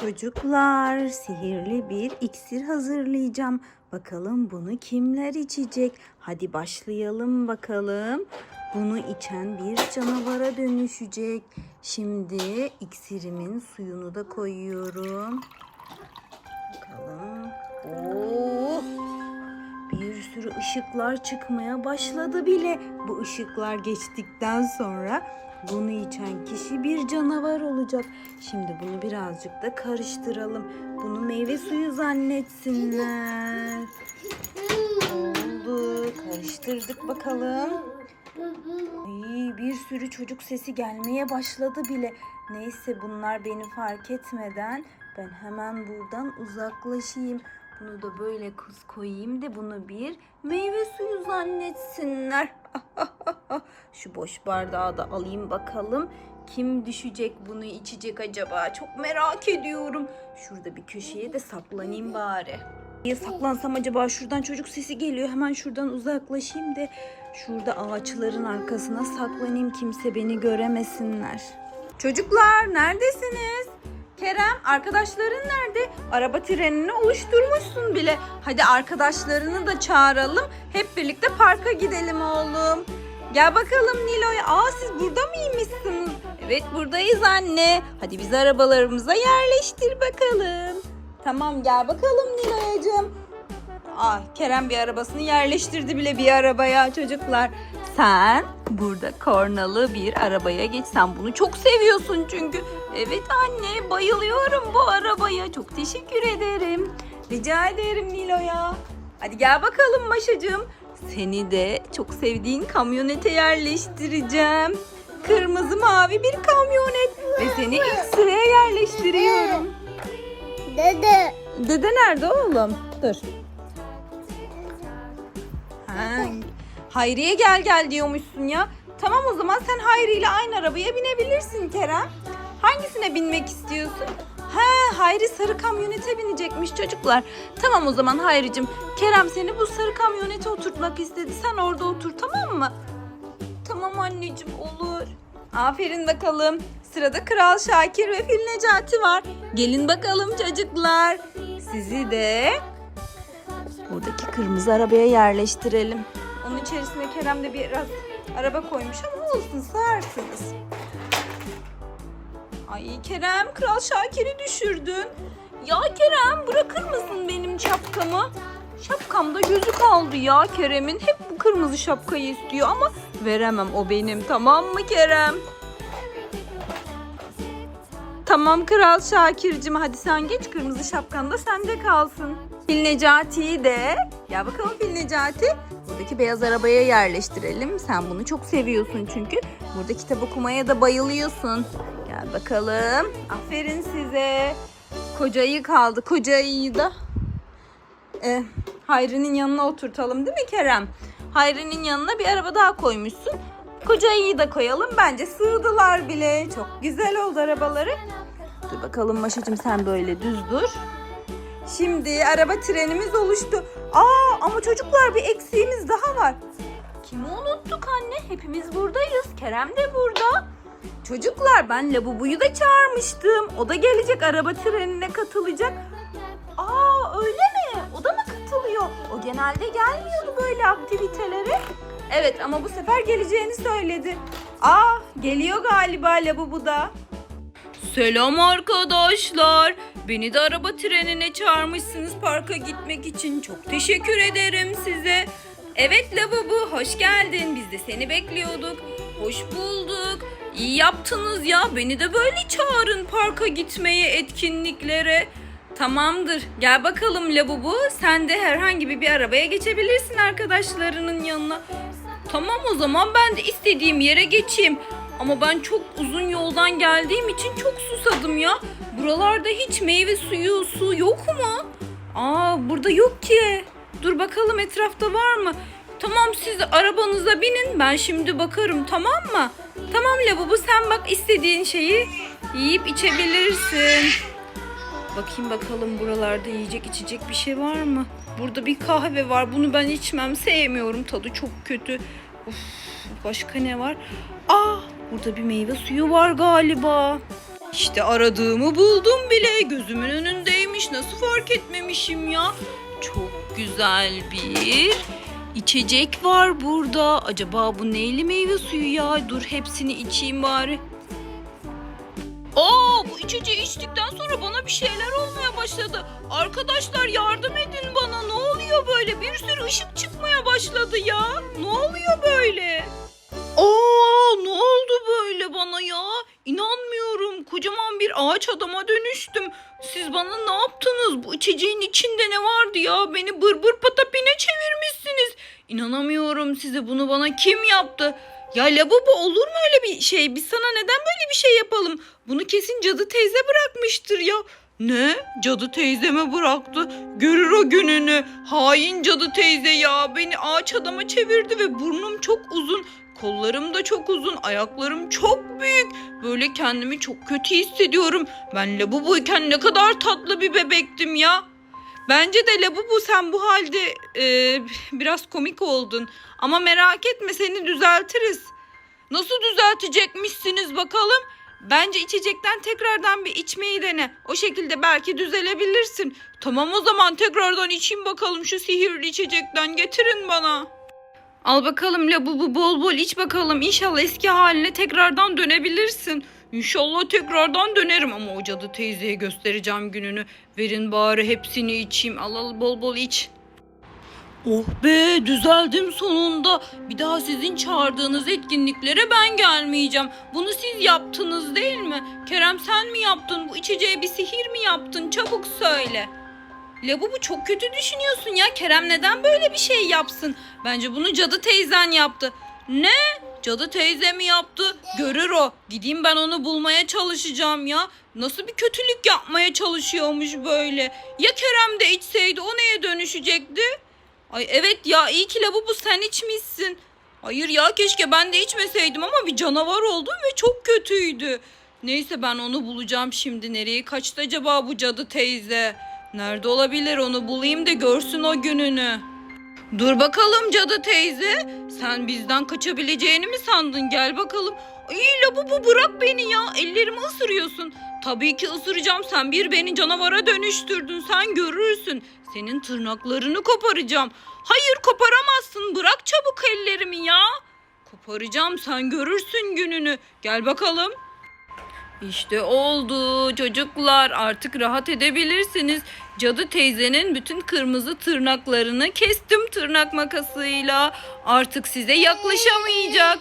Çocuklar, sihirli bir iksir hazırlayacağım. Bakalım bunu kimler içecek? Hadi başlayalım bakalım. Bunu içen bir canavara dönüşecek. Şimdi iksirimin suyunu da koyuyorum. Bakalım. Oo! Sürü ışıklar çıkmaya başladı bile. Bu ışıklar geçtikten sonra bunu içen kişi bir canavar olacak. Şimdi bunu birazcık da karıştıralım. Bunu meyve suyu zannetsinler. Oldu. Karıştırdık bakalım. Ay, bir sürü çocuk sesi gelmeye başladı bile. Neyse bunlar beni fark etmeden ben hemen buradan uzaklaşayım. Bunu da böyle kız koyayım da bunu bir meyve suyu zannetsinler. Şu boş bardağı da alayım bakalım. Kim düşecek bunu içecek acaba? Çok merak ediyorum. Şurada bir köşeye de saklanayım bari. Niye saklansam acaba? Şuradan çocuk sesi geliyor. Hemen şuradan uzaklaşayım da şurada ağaçların arkasına saklanayım. Kimse beni göremesinler. Çocuklar neredesiniz? Arkadaşların nerede? Araba trenini oluşturmuşsun bile. Hadi arkadaşlarını da çağıralım. Hep birlikte parka gidelim oğlum. Gel bakalım Nilo'ya. Aa siz burada mıymışsınız? Evet buradayız anne. Hadi bizi arabalarımıza yerleştir bakalım. Tamam gel bakalım Nilo'yacığım. Ah Kerem bir arabasını yerleştirdi bile bir arabaya çocuklar. Sen burada kornalı bir arabaya geç. Sen bunu çok seviyorsun çünkü. Evet anne bayılıyorum bu arabaya. Çok teşekkür ederim. Rica ederim Nilo'ya. Hadi gel bakalım Maşacığım. Seni de çok sevdiğin kamyonete yerleştireceğim. Kırmızı mavi bir kamyonet. Ve seni ilk sıraya yerleştiriyorum. Dede. Dede nerede oğlum? Dur. Ha, Hayriye gel gel diyormuşsun ya. Tamam o zaman sen Hayri ile aynı arabaya binebilirsin Kerem. Hangisine binmek istiyorsun? He Hayri sarı kamyonete binecekmiş çocuklar. Tamam o zaman Hayricim. Kerem seni bu sarı kamyonete oturtmak istedi. Sen orada otur tamam mı? Tamam anneciğim olur. Aferin bakalım. Sırada Kral Şakir ve Fil Necati var. Gelin bakalım çocuklar. Sizi de buradaki kırmızı arabaya yerleştirelim. Onun içerisine Kerem de biraz araba koymuş ama olsun sığarsınız. Ay Kerem Kral Şakir'i düşürdün. Ya Kerem bırakır mısın benim şapkamı? Şapkamda gözü kaldı ya Kerem'in. Hep bu kırmızı şapkayı istiyor ama veremem o benim tamam mı Kerem? Tamam Kral Şakir'cim hadi sen geç kırmızı şapkan da sende kalsın. Fil Necati'yi de gel bakalım Fil Necati. Buradaki beyaz arabaya yerleştirelim. Sen bunu çok seviyorsun çünkü. Burada kitap okumaya da bayılıyorsun. Gel bakalım. Aferin size. Kocayı kaldı. Kocayı da e, Hayri'nin yanına oturtalım değil mi Kerem? Hayri'nin yanına bir araba daha koymuşsun. Kocayı da koyalım. Bence sığdılar bile. Çok güzel oldu arabaları. Dur bakalım Maşacığım sen böyle düz dur. Şimdi araba trenimiz oluştu. Aa ama çocuklar bir eksiğimiz daha var. Kimi unuttuk anne? Hepimiz buradayız. Kerem de burada. Çocuklar ben Labubu'yu da çağırmıştım. O da gelecek araba trenine katılacak. Aa öyle mi? O da mı katılıyor? O genelde gelmiyordu böyle aktivitelere. Evet ama bu sefer geleceğini söyledi. Aa geliyor galiba Labubu da. Selam arkadaşlar. Beni de araba trenine çağırmışsınız parka gitmek için. Çok teşekkür ederim size. Evet Labubu hoş geldin. Biz de seni bekliyorduk. Hoş bulduk. İyi yaptınız ya. Beni de böyle çağırın parka gitmeye, etkinliklere. Tamamdır. Gel bakalım Labubu. Sen de herhangi bir, arabaya geçebilirsin arkadaşlarının yanına. Tamam o zaman ben de istediğim yere geçeyim. Ama ben çok uzun yoldan geldiğim için çok susadım ya. Buralarda hiç meyve suyu, su yok mu? Aa burada yok ki. Dur bakalım etrafta var mı? Tamam siz arabanıza binin ben şimdi bakarım tamam mı? Tamam Labubu sen bak istediğin şeyi yiyip içebilirsin. Bakayım bakalım buralarda yiyecek içecek bir şey var mı? Burada bir kahve var. Bunu ben içmem. Sevmiyorum. Tadı çok kötü. Uf, başka ne var? Aa, burada bir meyve suyu var galiba. İşte aradığımı buldum bile. Gözümün önündeymiş. Nasıl fark etmemişim ya? Çok güzel bir içecek var burada. Acaba bu neyli meyve suyu ya? Dur hepsini içeyim bari. Aa bu içeceği içtikten sonra bana bir şeyler olmaya başladı. Arkadaşlar yardım edin bana. Ne oluyor böyle? Bir sürü ışık çıkmaya başladı ya. Ne oluyor böyle? Ne oldu böyle bana ya? İnanmıyorum. Kocaman bir ağaç adama dönüştüm. Siz bana ne yaptınız? Bu içeceğin içinde ne vardı ya? Beni bır bır patapine çevirmişsiniz. İnanamıyorum size. Bunu bana kim yaptı? Ya labubu olur mu öyle bir şey? Biz sana neden böyle bir şey yapalım? Bunu kesin cadı teyze bırakmıştır ya. Ne? Cadı teyze mi bıraktı? Görür o gününü. Hain cadı teyze ya. Beni ağaç adama çevirdi ve burnum çok uzun. Kollarım da çok uzun, ayaklarım çok büyük. Böyle kendimi çok kötü hissediyorum. Ben Labubu'yken ne kadar tatlı bir bebektim ya. Bence de Labubu sen bu halde e, biraz komik oldun. Ama merak etme seni düzeltiriz. Nasıl düzeltecekmişsiniz bakalım? Bence içecekten tekrardan bir içmeyi dene. O şekilde belki düzelebilirsin. Tamam o zaman tekrardan içeyim bakalım şu sihirli içecekten getirin bana. Al bakalım labubu bol bol iç bakalım. İnşallah eski haline tekrardan dönebilirsin. İnşallah tekrardan dönerim ama o cadı teyzeye göstereceğim gününü. Verin bari hepsini içeyim. Al al bol bol iç. Oh be düzeldim sonunda. Bir daha sizin çağırdığınız etkinliklere ben gelmeyeceğim. Bunu siz yaptınız değil mi? Kerem sen mi yaptın? Bu içeceğe bir sihir mi yaptın? Çabuk söyle. Labubu çok kötü düşünüyorsun ya. Kerem neden böyle bir şey yapsın? Bence bunu cadı teyzen yaptı. Ne? Cadı teyze mi yaptı? Görür o. Gideyim ben onu bulmaya çalışacağım ya. Nasıl bir kötülük yapmaya çalışıyormuş böyle. Ya Kerem de içseydi o neye dönüşecekti? Ay evet ya iyi ki Labubu sen içmişsin. Hayır ya keşke ben de içmeseydim ama bir canavar oldum ve çok kötüydü. Neyse ben onu bulacağım şimdi. Nereye kaçtı acaba bu cadı teyze? Nerede olabilir onu bulayım da görsün o gününü. Dur bakalım cadı teyze. Sen bizden kaçabileceğini mi sandın? Gel bakalım. Ay labubu bırak beni ya. Ellerimi ısırıyorsun. Tabii ki ısıracağım. Sen bir beni canavara dönüştürdün. Sen görürsün. Senin tırnaklarını koparacağım. Hayır koparamazsın. Bırak çabuk ellerimi ya. Koparacağım. Sen görürsün gününü. Gel bakalım. İşte oldu çocuklar artık rahat edebilirsiniz. Cadı teyzenin bütün kırmızı tırnaklarını kestim tırnak makasıyla. Artık size yaklaşamayacak.